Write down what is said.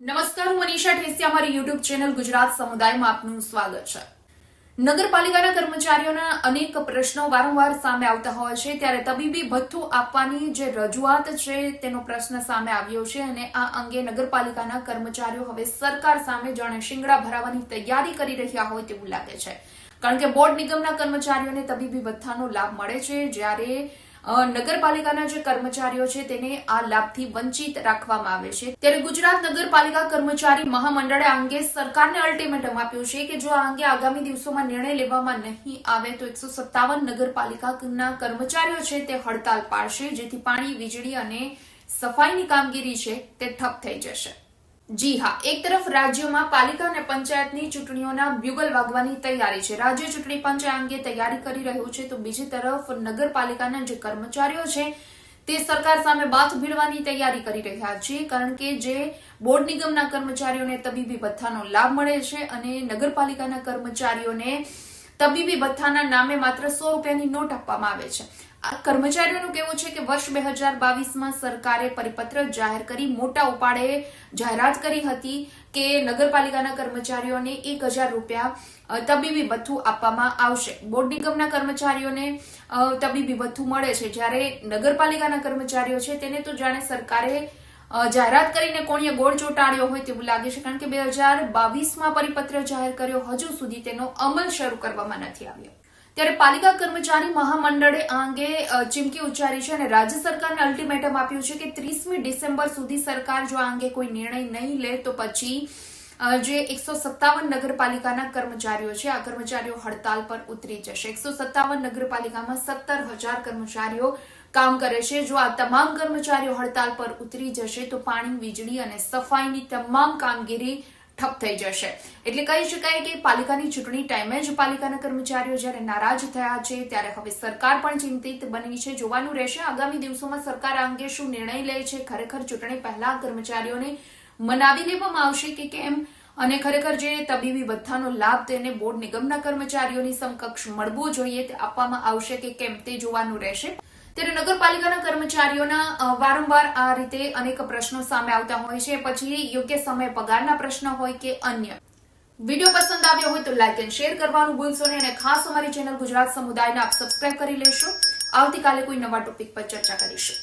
નમસ્કાર, હું મનીષા ઠેસિયા અમારી યુટ્યુબ ચેનલ ગુજરાત સમુદાયમાં આપનું સ્વાગત છે. નગરપાલિકાના કર્મચારીઓના અનેક પ્રશ્નો વારંવાર સામે આવતા હોય છે, ત્યારે તબીબી ભથ્થું આપવાની જે રજૂઆત છે, તેનો પ્રશ્ન સામે આવ્યો છે અને આ અંગે નગરપાલિકાના કર્મચારીઓ હવે સરકાર સામે જાણે શિંગડા ભરાવાની તૈયારી કરી રહ્યા હોય તેવું લાગે છે. કારણ કે બોર્ડ નિગમના કર્મચારીઓને તબીબી ભથ્થાનો લાભ મળે છે, જ્યારે નગરપાલિકાના જે કર્મચારીઓ છે તેને આ લાભથી વંચિત રાખવામાં આવે છે. ત્યારે ગુજરાત નગરપાલિકા કર્મચારી મહામંડળે આ અંગે સરકારને અલ્ટિમેટમ આપ્યું છે કે જો આ અંગે આગામી દિવસોમાં નિર્ણય લેવામાં નહીં આવે તો એકસો સત્તાવન નગરપાલિકાના કર્મચારીઓ છે તે હડતાલ પાડશે, જેથી પાણી, વીજળી અને સફાઈની કામગીરી છે તે ઠપ થઈ જશે. જી હા, એક તરફ રાજ્યમાં પાલિકા અને પંચાયતની ચૂંટણીઓના બ્યુગલ વાગવાની તૈયારી છે. રાજ્ય ચૂંટણી પંચ અંગે તૈયારી કરી રહ્યું છે, તો બીજી તરફ નગરપાલિકાના જે કર્મચારીઓ છે, તે સરકાર સામે બાથ ભીડવાની તૈયારી કરી રહ્યા છે, કારણ કે જે બોર્ડ નિગમના કર્મચારીઓને તબીબી ભથ્થાનો લાભ મળે છે અને નગરપાલિકાના કર્મચારીઓને તબીબી ભથ્થાના નામે માત્ર સો રૂપિયાની નોટ આપવામાં આવે છે. આ કર્મચારીઓનું કહેવું છે કે વર્ષ બે હજાર બાવીસમાં સરકારે પરિપત્ર જાહેર કરી, મોટા ઉપાડે જાહેરાત કરી હતી કે નગરપાલિકાના કર્મચારીઓને એક હજાર રૂપિયા તબીબી ભથ્થું આપવામાં આવશે. બોર્ડ નિગમના કર્મચારીઓને તબીબી ભથ્થું મળે છે. જ્યારે નગરપાલિકાના કર્મચારીઓ છે, તેને તો જાણે સરકારે જાહેરાત કરીને કોણીએ ગોળ ચોંટાડ્યો હોય તેવું લાગે છે, કારણ કે બે હજાર બાવીસમાં પરિપત્ર જાહેર કર્યો, હજુ સુધી તેનો અમલ શરૂ કરવામાં નથી આવ્યો. ત્યારે પાલિકા કર્મચારી મહામંડળે આ અંગે ચીમકી ઉચ્ચારી છે અને રાજ્ય સરકારને અલ્ટિમેટમ આપ્યું છે કે ત્રીસમી ડિસેમ્બર સુધી સરકાર જો આ અંગે કોઈ નિર્ણય નહીં લે, તો પછી જે એકસો સત્તાવન નગરપાલિકાના કર્મચારીઓ છે, આ કર્મચારીઓ હડતાલ પર ઉતરી જશે. એકસો સત્તાવન નગરપાલિકામાં સત્તર હજાર કર્મચારીઓ કામ કરે છે. જો આ તમામ કર્મચારીઓ હડતાલ પર ઉતરી જશે, તો પાણી, વીજળી અને સફાઈની તમામ કામગીરી ઠપ થઈ જશે. એટલે કહી શકાય કે પાલિકાની ચૂંટણી ટાઈમે જ પાલિકાના કર્મચારીઓ જ્યારે નારાજ થયા છે, ત્યારે હવે સરકાર પણ ચિંતિત બની છે. જોવાનું રહેશે આગામી દિવસોમાં સરકાર આ અંગે શું નિર્ણય લે છે. ખરેખર ચૂંટણી પહેલા કર્મચારીઓને મનાવી લેવામાં આવશે કે કેમ? અને ખરેખર જે તબીબી ભથ્થાનો લાભ તેને બોર્ડ નિગમના કર્મચારીઓની સમકક્ષ મળવો જોઈએ તે આપવામાં આવશે કે કેમ તે જોવાનું રહેશે. ત્યારે નગરપાલિકાના કર્મચારીઓના વારંવાર આ રીતે અનેક પ્રશ્નો સામે આવતા હોય છે. પછી યોગ્ય સમયે પગારના પ્રશ્ન હોય કે અન્ય. વીડિયો પસંદ આવ્યો હોય તો લાઇક એન્ડ શેર કરવાનું ભૂલશો નહીં અને ખાસ અમારી ચેનલ ગુજરાત સમુદાયને આપ સબસ્ક્રાઇબ કરી લેશો. આવતીકાલે કોઈ નવા ટોપિક પર ચર્ચા કરીશું.